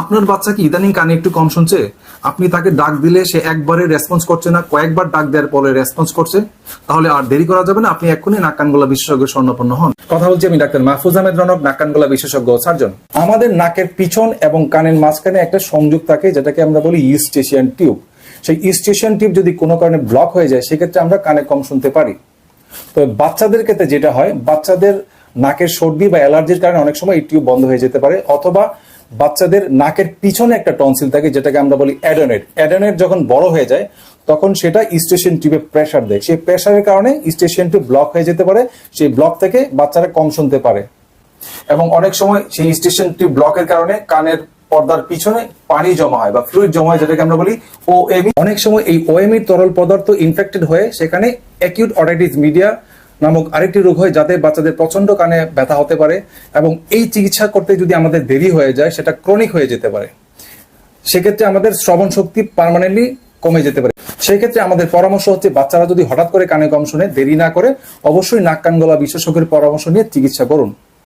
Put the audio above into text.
আপনার বাচ্চা কি ইদানিং কানে একটু কম শুনছে? আপনি তাকে ডাক দিলে সে একবারে রেসপন্স করছে না, কয়েকবার ডাক দেওয়ার পরে রেসপন্স করছে। তাহলে আর দেরি করা যাবে না, আপনি এক্ষুনি নাক কান গলা বিশেষজ্ঞ স্বর্ণপন্ন হন। কথা বলছি আমি ডাক্তার মাহফুজ আহমেদ রনক নাক কান গলা বিশেষজ্ঞ সার্জন। আমাদের নাকের পিছন এবং কানের মাঝখানে একটা সংযোগ থাকে, যেটাকে আমরা বলি ইস্টেশিয়ান টিউব। সেই ইস্টেশিয়ান টিউব যদি কোনো কারণে ব্লক হয়ে যায়, সেক্ষেত্রে আমরা কানে কম শুনতে পারি। তো বাচ্চাদের ক্ষেত্রে যেটা হয়, বাচ্চাদের নাকের সর্দি বা অ্যালার্জির কারণে অনেক সময় এই টিউব বন্ধ হয়ে যেতে পারে, অথবা বাচ্চাদের নাকের পিছনে একটা টনসিল থাকে যেটাকে আমরা বলি অ্যাডোনেট অ্যাডোনেট যখন বড় হয়ে যায়, তখন সেটা স্টেশন টিউবে প্রেশার দেয়। সেই প্রেশারের কারণে স্টেশন টিউব ব্লক হয়ে যেতে পারে, সেই ব্লক থেকে বাচ্চারা কম শুনতে পারে। এবং অনেক সময় সেই স্টেশন টিউব ব্লকের কারণে কানের পর্দার পিছনে পানি জমা হয় বা ফ্লুইড জমা হয়, যেটাকে আমরা বলি ওএমই অনেক সময় এই ওএমই তরল পদার্থ ইনফেক্টেড হয়ে সেখানে অ্যাকিউট অটাইটিস মিডিয়া নামক আরেকটি রোগ হয় যাতে বাচ্চাদের প্রচণ্ড কানে ব্যথা হতে পারে এবং এই চিকিৎসা করতে যদি আমাদের দেরি হয়ে যায়, সেটা ক্রনিক হয়ে যেতে পারে। সেক্ষেত্রে আমাদের শ্রবণ শক্তি পারমানেন্টলি কমে যেতে পারে। সেক্ষেত্রে আমাদের পরামর্শ হচ্ছে, বাচ্চারা যদি হঠাৎ করে কানে কম শুনে দেরি না করে, অবশ্যই নাক কান গলা বিশেষজ্ঞের পরামর্শ নিয়ে চিকিৎসা করুন।